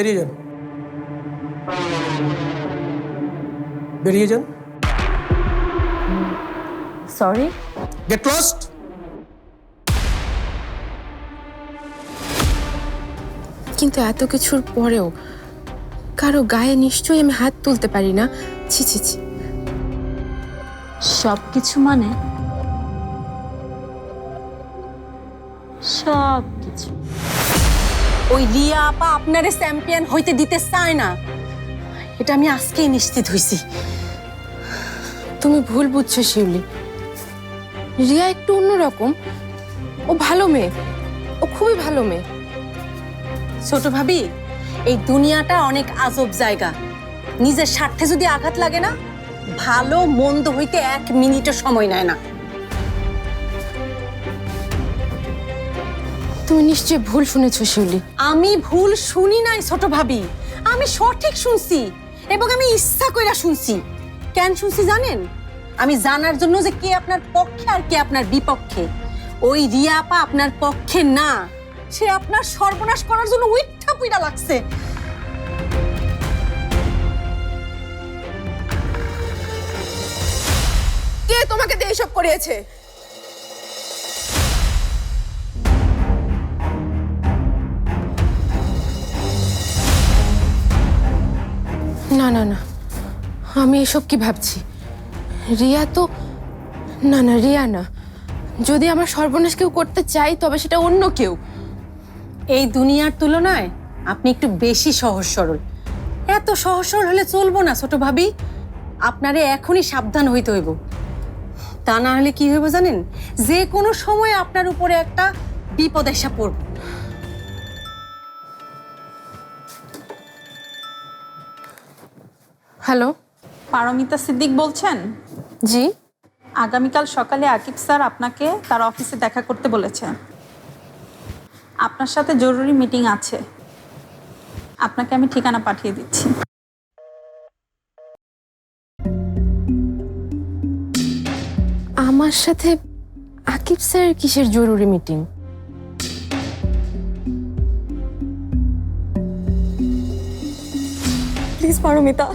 বেরিয়ে যান। বেরিয়ে যান। সরি গেট লস্ট কিন্তু এত কিছুর পরেও কারও গায়ে নিশ্চয়ই আমি হাত তুলতে পারি না। ছি ছি ছি। সব কিছু মানে? সব কিছু। ওই রিয়া আপা আপনারে চ্যাম্পিয়ন হইতে দিতে চায় না। এটা আমি আজকেই নিশ্চিত হইছি। তুমি ভুল বুঝছ শিউলি। রিয়া একটু অন্যরকম। ও ভালো মেয়ে। ও খুবই ভালো মেয়ে। ছোট ভাবি এই দুনিয়াটা অনেক আজব জায়গা। নিজের স্বার্থে যদি আঘাত লাগে না ভালো মন্দ হইতে এক মিনিটও সময় নেয় না। তুমি নিশ্চয়ই ভুল শুনেছো, শিউলি। আমি ভুল শুনি নাই, ছোট ভাবি। আমি সঠিক শুনছি এবং আমি ইচ্ছা কইরা শুনছি। কেন শুনছি জানেন? আমি জানার জন্য যে কে আপনার পক্ষে আর কে আপনার বিপক্ষে। ওই রিয়া আপা আপনার পক্ষে না। সে আপনার সর্বনাশ করার জন্য উইঠা পুইরা লাগছে। কে তোমাকে দিয়ে এসব করিয়েছে? না না না। আমি এসব কি ভাবছি? রিয়া তো না না, রিয়া না। যদি আমার সর্বনাশ কেউ করতে চাই তবে সেটা অন্য কেউ। এই দুনিয়ার তুলনায় আপনি একটু বেশি সহজ সরল। এত সহজ সরল হলে চলবো না, ছোট ভাবি। আপনারে এখনই সাবধান হইতে হইব। তা না হলে কি হইব জানেন? যে কোনো সময় আপনার উপরে একটা বিপদ এসে পড়ব। হ্যালো। পারমিতা সিদ্দিক বলছেন? জি। আগামীকাল সকালে আকিব স্যার আপনাকে তার অফিসে দেখা করতে বলেছে আপনার সাথে জরুরি মিটিং আছে। আপনাকে আমি ঠিকানা পাঠিয়ে দিচ্ছি। আমার সাথে আকিব স্যারের কিসের জরুরি মিটিং? প্লিজ পারমিতা।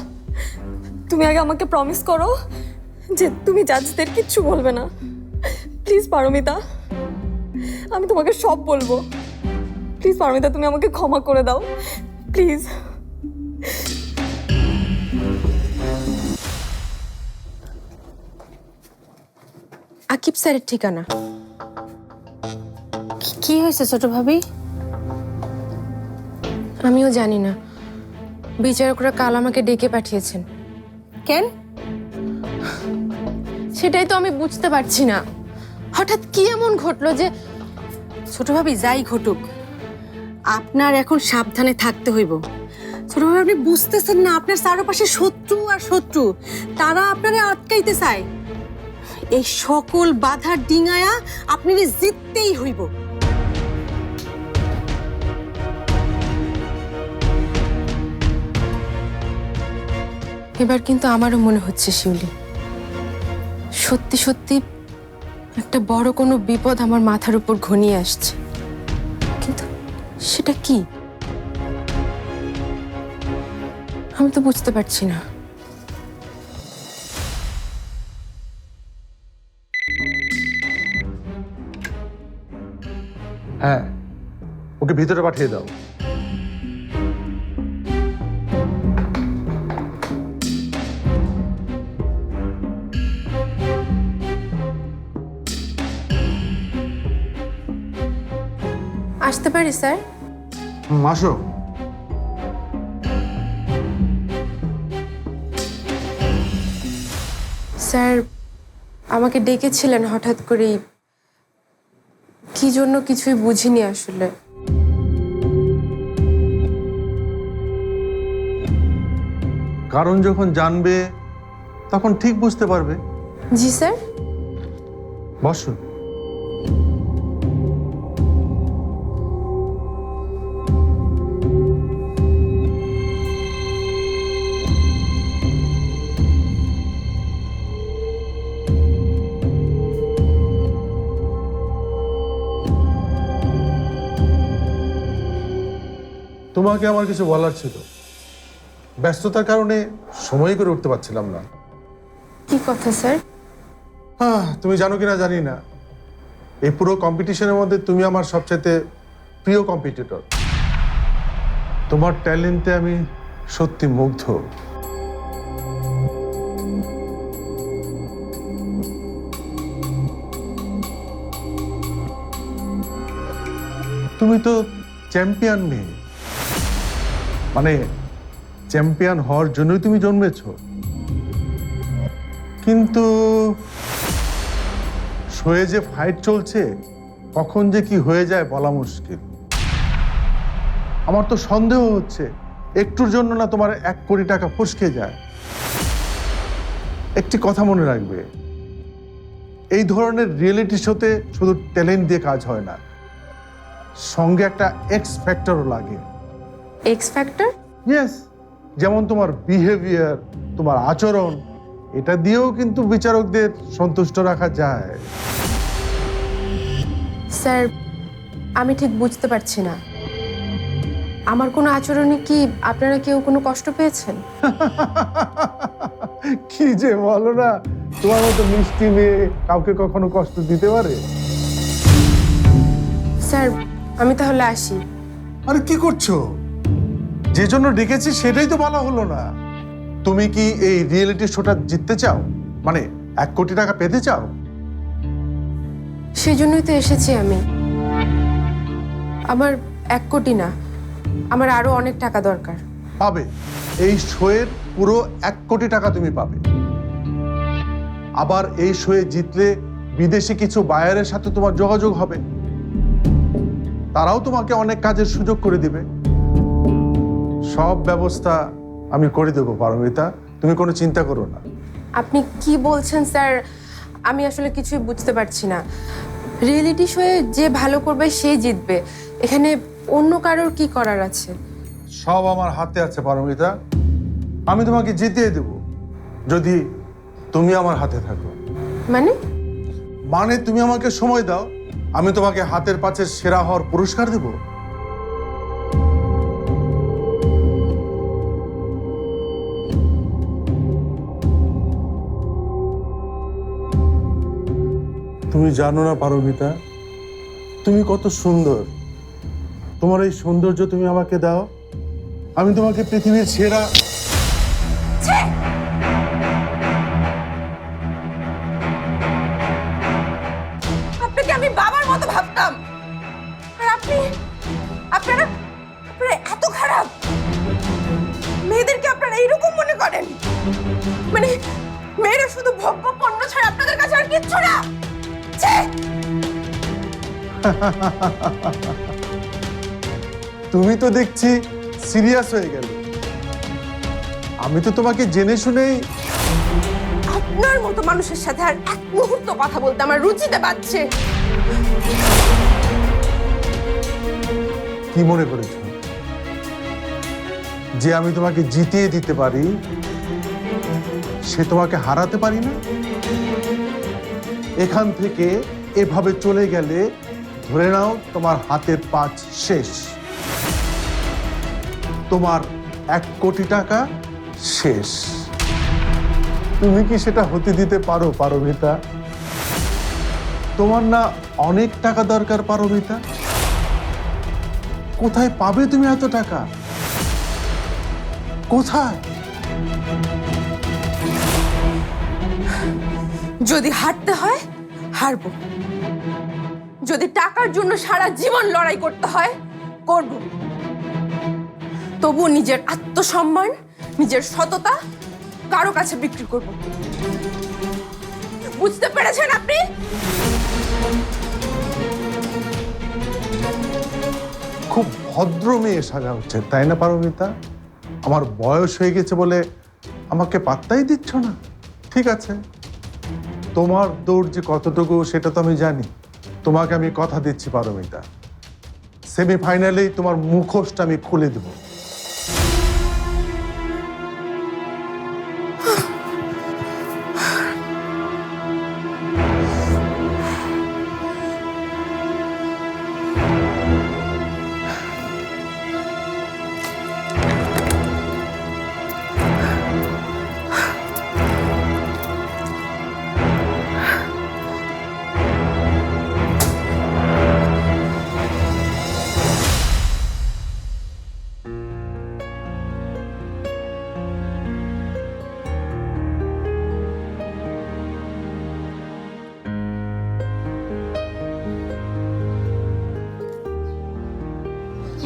তুমি আগে আমাকে প্রমিস করো যে তুমি জাজদের কিচ্ছু বলবে না। প্লিজ পারমিতা আমি তোমাকে সব বলব। প্লিজ পারমিতা তুমি আমাকে ক্ষমা করে দাও। প্লিজ আকিব স্যারের ঠিকানা। কি- কি হয়েছে ছোট ভাবি? আমিও জানি না। বিচারকরা কাল আমাকে ডেকে পাঠিয়েছেন। কেন? সেটাই তো আমি বুঝতে পারছি না। হঠাৎ কি এমন ঘটলো যে ছোট ভাবি যাই ঘটুক, আপনার এখন সাবধানে থাকতে হইব। ছোট ভাবি, আপনি বুঝতেছেন না, আপনার চারপাশে শত্রু আর শত্রু, তারা আপনারে আটকাইতে চায়। এই সকল বাধার ডিঙায়া আপনি জিততেই হইব। এবার কিন্তু আমারও মনে হচ্ছে শিউলি। সত্যি সত্যি একটা বড় কোনো বিপদ আমার মাথার উপর ঘনিয়ে আসছে। কিন্তু সেটা কি? আমি তো বুঝতে পারছি না। হ্যাঁ ওকে ভিতরে পাঠিয়ে দাও। পারি স্যার? আসো। স্যার আমাকে ডেকেছিলেন হঠাৎ করেই। কি জন্য কিছুই বুঝিনি আসলে। কারণ যখন জানবে তখন ঠিক বুঝতে পারবে। জি স্যার। বসো তোমাকে আমার কিছু বলার ছিল। ব্যস্ততার কারণে সময় করে উঠতে পারছিলাম না। কি কথা স্যার? আহ, তুমি জানো কিনা জানি না। এই পুরো কম্পিটিশনের মধ্যে তুমি আমার সবচাইতে প্রিয় কম্পিটিটর তোমার ট্যালেন্টে আমি সত্যি মুগ্ধ। তুমি তো চ্যাম্পিয়ন মেয়ে মানে চ্যাম্পিয়ন হওয়ার জন্যই তুমি জন্মেছ। কিন্তু শোয়ে যে ফাইট চলছে, কখন যে কি হয়ে যায় বলা মুশকিল। আমার তো সন্দেহ হচ্ছে, একটুর জন্য না তোমার এক কোটি টাকা ফসকে যায়। একটি কথা মনে রাখবে, এই ধরনের রিয়েলিটি শোতে শুধু ট্যালেন্ট দিয়ে কাজ হয় না, সঙ্গে একটা এক্স ফ্যাক্টরও লাগে। এক্স ফ্যাক্টর ইয়েস যেমন তোমার বিহেভিয়ার তোমার আচরণ এটা দিয়েও কিন্তু বিচারকদের সন্তুষ্ট রাখা যায়। স্যার আমি ঠিক বুঝতে পারছি না। আমার কোনো আচরণে কি আপনারা কেউ কোনো কষ্ট পেয়েছেন? কি যে বলো না তোমার মতো মিষ্টি মেয়ে কাউকে কখনো কষ্ট দিতে পারে? স্যার আমি তাহলে আসি। আরে কি করছ? যে জন্য ডেকেছি সেটাই তো বলা হলো না। তুমি কি এই রিয়েলিটি শোটা জিততে চাও? মানে এক কোটি টাকা পেতে চাও? সেই জন্যই তো এসেছি আমি। আমার এক কোটি না আমার আরও অনেক টাকা দরকার। পাবে। এই শোয়ের পুরো এক কোটি টাকা তুমি পাবে। আবার এই শোয়ে জিতলে বিদেশি কিছু বায়ারের সাথে তোমার যোগাযোগ হবে। তারাও তোমাকে অনেক কাজের সুযোগ করে দিবে। সব ব্যবস্থা আমি করে দেবো পারমিতা। তুমি কোনো চিন্তা করো না। আপনি কি বলছেন স্যার? আমি আসলে কিছুই বুঝতে পারছি না। রিয়েলিটি শোয়ে যে ভালো করবে সে জিতবে। এখানে অন্য কারোর কি করার আছে? সব আমার হাতে আছে পারমিতা। আমি তোমাকে জিতিয়ে দেব যদি তুমি আমার হাতে থাকো। মানে? মানে তুমি আমাকে সময় দাও আমি তোমাকে হাতের পাঁচের সেরা হওয়ার পুরস্কার দেব? তুমি জানো না পারমিতা, তুমি কত সুন্দর। তোমার এই সৌন্দর্য তুমি আমাকে দাও। আমি তোমাকে পৃথিবীর সেরা তুমি তো দেখছি সিরিয়াস হয়ে গেল। আমি তো তোমাকে জেনে শুনেই আপনার মতো মানুষের সাথে আর এক মুহূর্ত কথা বলতে আমার রুচিতে পাচ্ছে কি মনে করেছ? যে আমি তোমাকে জিতিয়ে দিতে পারি সে তোমাকে হারাতে পারি না? এখান থেকে এভাবে চলে গেলে ধরে নাও, তোমার হাতের পাঁচ শেষ। তোমার এক কোটি টাকা শেষ। তুমি কি সেটা হতে দিতে পারো, পারমিতা? তোমার না অনেক টাকা দরকার, পারমিতা? কোথায় পাবে তুমি এত টাকা? কোথায়? যদি হারতে হয়, হারবো। যদি টাকার জন্য সারা জীবন লড়াই করতে হয়, করব। তবু নিজের আত্মসম্মান, নিজের সততা কারও কাছে বিক্রি করব। বুঝতে পেরেছেন আপনি? খুব ভদ্র মেয়ে সাজা হচ্ছে, তাই না পারমিতা? আমার বয়স হয়ে গেছে বলে আমাকে পাত্তাই দিচ্ছ না। ঠিক আছে। তোমার দৌড় যে কতটুকু সেটা তো আমি জানি। তোমাকে আমি কথা দিচ্ছি পারমিতা। সেমিফাইনালেই তোমার মুখোশটা আমি খুলে দেবো।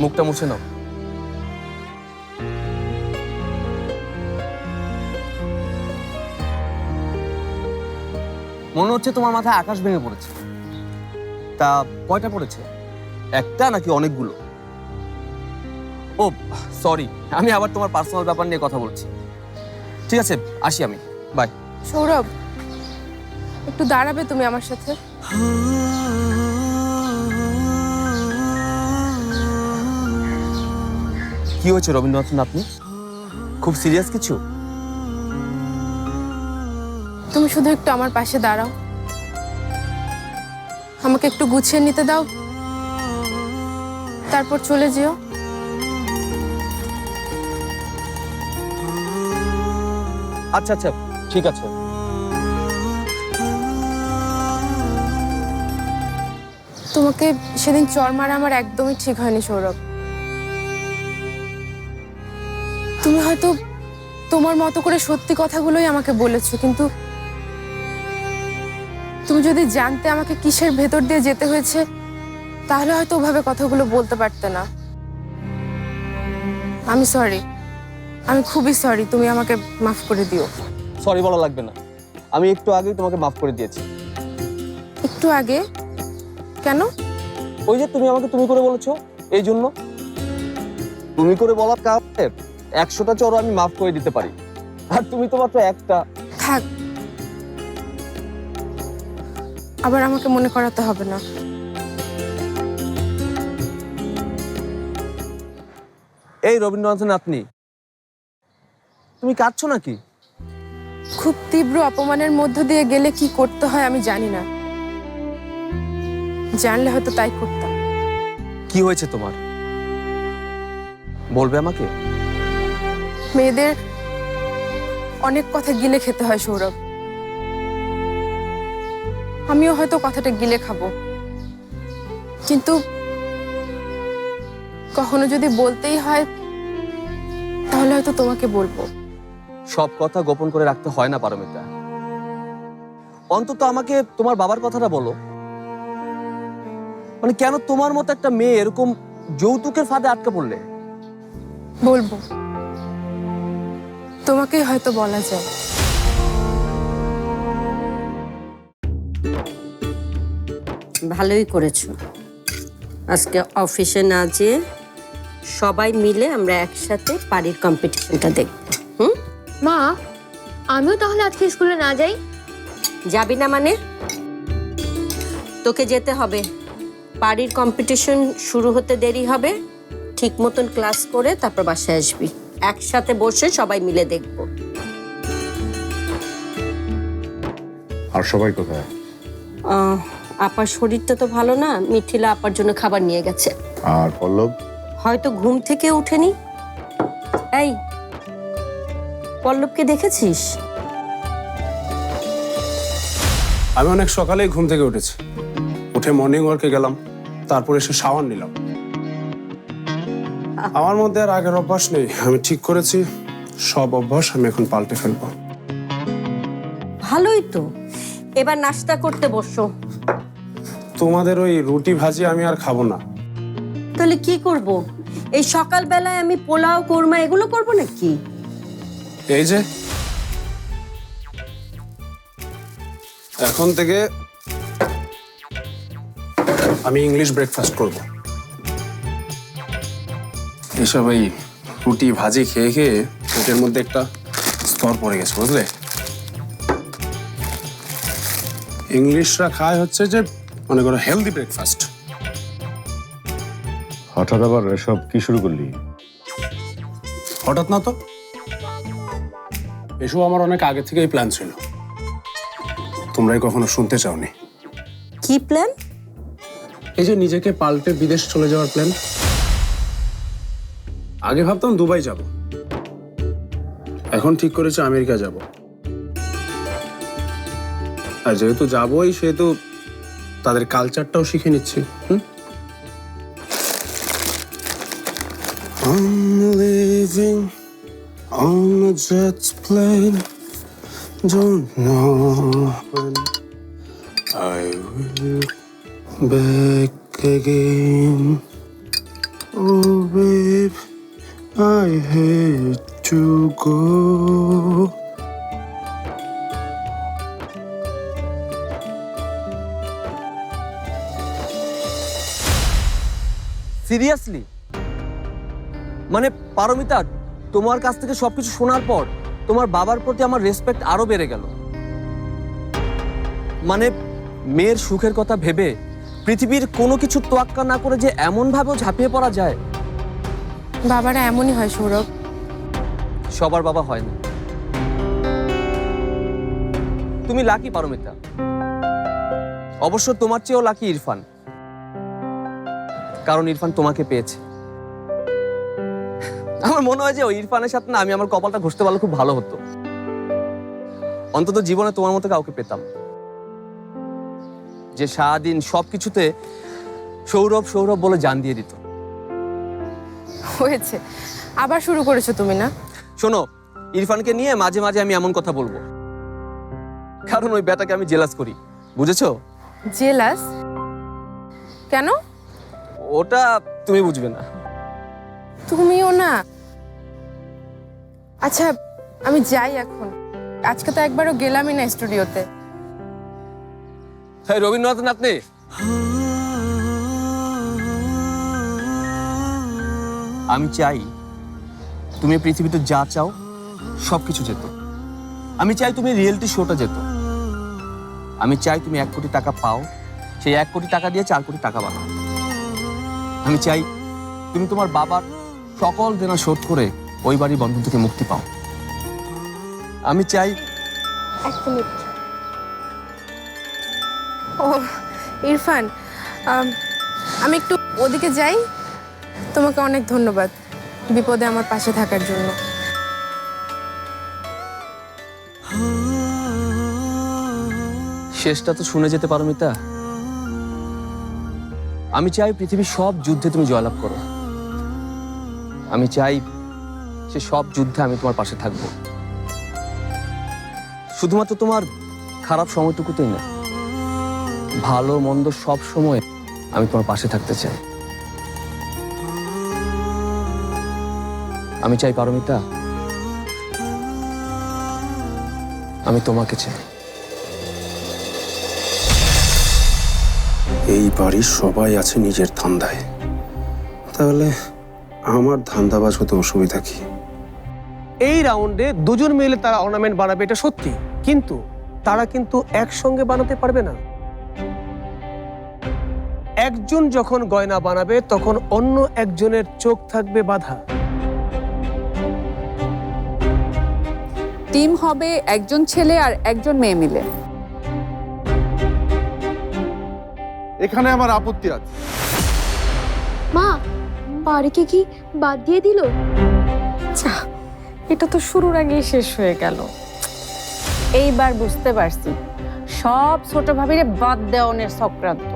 মুখটা মুছে নাও। মনে হচ্ছে তোমার মাথায় আকাশ ভেঙে পড়েছে। তা কয়টা পড়েছে? একটা নাকি অনেকগুলো? ও সরি আমি আবার তোমার পার্সোনাল ব্যাপার নিয়ে কথা বলছি। ঠিক আছে আসি আমি। বাই সৌরভ একটু দাঁড়াবে তুমি আমার সাথে? কি হয়েছে রবীন্দ্রনাথন আপনি খুব সিরিয়াস কিছু? তুমি শুধু একটু আমার পাশে দাঁড়াও। আমাকে একটু গুছিয়ে নিতে দাও। তারপর চলে যেও। আচ্ছা আচ্ছা ঠিক আছে। তোমাকে সেদিন চর মারা আমার একদমই ঠিক হয়নি সৌরভ। তুমি হয়তো তোমার মতো করে সত্যি কথাগুলোই আমাকে বলেছ কিন্তু তুমি যদি জানতে আমাকে কিসের ভেতর দিয়ে যেতে হয়েছে তাহলে হয়তো ওভাবে কথাগুলো বলতে পারতে না। আমি সরি আমি খুবই সরি তুমি আমাকে মাফ করে দিও। সরি বলা লাগবে না। আমি একটু আগেই তোমাকে মাফ করে দিয়েছি। একটু আগে? কেন? ওই যে তুমি আমাকে তুমি করে বলেছ এই জন্য। তুমি করে বলার কারণে একশোটা চড় আমি মাফ করে দিতে পারি। আর তুমি তো মাত্র একটা। থাক। আবার আমাকে মনে করাতে হবে না। এই রবীন্দ্রনাথন আপনি তুমি কাঁদছো নাকি? খুব তীব্র অপমানের মধ্য দিয়ে গেলে কি করতে হয় আমি জানি না। জানলে হয়তো তাই করতাম। কি হয়েছে তোমার? বলবে আমাকে? মেয়েদের অনেক কথা গিলে খেতে হয় সৌরভ। আমিও হয়তো কথাটা গিলে খাব। কিন্তু কখনো যদি বলতেই হয় তাহলে হয়তো তোমাকে বলব। সব কথা গোপন করে রাখতে হয় না পারমিতা। অন্তত আমাকে তোমার বাবার কথাটা বলো। মানে কেন তোমার মতো একটা মেয়ে এরকম যৌতুকের ফাঁদে আটকে পড়লে? বলব। তোমাকেই হয়তো বলা যায়। ভালোই করেছ। আজকে অফিসে না যেয়ে সবাই মিলে আমরা একসাথে পাড়ির কম্পিটিশনটা দেখব হুম? মা আমিও তাহলে আজকে স্কুলে না যাই? যাবি না মানে? তোকে যেতে হবে। পাড়ির কম্পিটিশন শুরু হতে দেরি হবে। ঠিক মতন ক্লাস করে তারপর বাসায় আসবি। একসাথে বসে সবাই মিলে দেখব। আর সবাই কোথায়? আহ, আপার শরীরটা তো ভালো না মিঠিলা আপার জন্য খাবার নিয়ে গেছে। আর পল্লব? হয়তো ঘুম থেকে উঠেনি এই পল্লবকে দেখেছিস? আমি অনেক সকালেই ঘুম থেকে উঠেছি। উঠে মর্নিং ওয়ার্কে গেলাম তারপর এসে শাওয়ার নিলাম। আমার মধ্যে আর আগের অভ্যাস নেই। আমি ঠিক করেছি। সব অভ্যাস আমি এখন পাল্টে ফেলব। ভালোই তো। এবার নাস্তা করতে বসো। তোমাদের ওই রুটি ভাজি আমি আর খাব না। তাহলে কি করব? এই সকালবেলায় আমি পোলাও কোরমা এগুলো করব নাকি? এই যে। এখন থেকে আমি ইংলিশ ব্রেকফাস্ট করব। এসব এই রুটি ভাজি খেয়ে খেয়ে পেটের মধ্যে একটা স্তর পড়ে গেছে বুঝলে? ইংলিশরা খায় হচ্ছে যে মনে করো হেলদি ব্রেকফাস্ট হঠাৎ আবার এসব কি শুরু করলি? হঠাৎ না তো। এসব আমার অনেক আগে থেকেই প্ল্যান ছিল। তোমরাই কখনো শুনতে চাওনি। কি প্ল্যান এই যে নিজেকে পাল্টে বিদেশ চলে যাওয়ার প্ল্যান আগে ভাবতাম দুবাই যাব। এখন ঠিক করেছি আমেরিকা যাব। আর যেহেতু যাবই সেহেতু তাদের কালচারটাও শিখে নিচ্ছি। হুম? Back again. Oh, I hate to go. Seriously মানে পারমিতা, তোমার কাছ থেকে সবকিছু শোনার পর তোমার বাবার প্রতি আমার রেসপেক্ট আরও বেড়ে গেল মানে মেয়ের সুখের কথা ভেবে পৃথিবীর কোনো কিছু তোয়াক্কা না করে যে এমন ভাবেও ঝাঁপিয়ে পড়া যায় বাবারা এমনই হয়, সৌরভ। সবার বাবা হয় না। তুমি লাকি পারমিতা। অবশ্য তোমার চেয়েও লাকি ইরফান। কারণ ইরফান তোমাকে পেয়েছে। আমার মনে হয় যে ওই ইরফানের সাথে না আমি আমার কপালটা ঘষতে পারলে খুব ভালো হতো। অন্তত জীবনে তোমার মতো কাউকে পেতাম। যে সারাদিন সবকিছুতে সৌরভ সৌরভ বলে জান দিয়ে দিত। হয়েছে। আবার শুরু করেছ তুমি না? শোনো ইরফানকে নিয়ে মাঝে মাঝে আমি এমন কথা বলব। কারণ ওই ব্যাটাকে আমি জেলাস করি। বুঝেছ? জেলাস? কেন? ওটা তুমি বুঝবে না। তুমিও না? আচ্ছা আমি যাই এখন। আজকে তো একবারও গেলামই না স্টুডিওতে। হ্যাঁ রবীন্দ্রনাথ আপনি আমি চাই তুমি পৃথিবীতে যা চাও, সবকিছু যেত। আমি চাই তুমি রিয়েলিটি শোটা যেত। আমি চাই তুমি এক কোটি টাকা পাও, সেই এক কোটি টাকা দিয়ে চার কোটি টাকা বানাও। আমি চাই তুমি তোমার বাবার সকল দেনা শোধ করে ওই বাড়ির বন্ধন থেকে মুক্তি পাও। আমি চাই ও, ইরফান আমি একটু ওদিকে যাই। তোমাকে অনেক ধন্যবাদ বিপদে আমার পাশে থাকার জন্য। শেষটা তো শুনে যেতে পারো মিতা। আমি চাই পৃথিবীর সব যুদ্ধে তুমি জয়লাভ করো। আমি চাই সে সব যুদ্ধে আমি তোমার পাশে থাকব। শুধুমাত্র তোমার খারাপ সময়টুকুতেই না, ভালো মন্দ সব সময় আমি তোমার পাশে থাকতে চাই। আমি চাই পারমিতা। আমি তোমাকে চাই। এই বাড়ির সবাই আছে নিজের ধান্দায়। তাহলে আমার ধান্দাবাজ হতে অসুবিধা কি? এই রাউন্ডে দুজন মিলে তারা অর্নামেন্ট বানাবে এটা সত্যি। কিন্তু তারা কিন্তু একসঙ্গে বানাতে পারবে না। একজন যখন গয়না বানাবে তখন অন্য একজনের চোখ থাকবে বাধা। টিম হবে একজন ছেলে আর একজন মেয়ে মিলে। এখানে আমার আপত্তি আছে। মা বাড়িকে কি বাদ দিয়ে দিল? আচ্ছা, এটা তো শুরুর আগেই শেষ হয়ে গেল। এইবার বুঝতে পারছি সব ছোট ভাবিরে বাদ দেওয়ানের চক্রান্ত।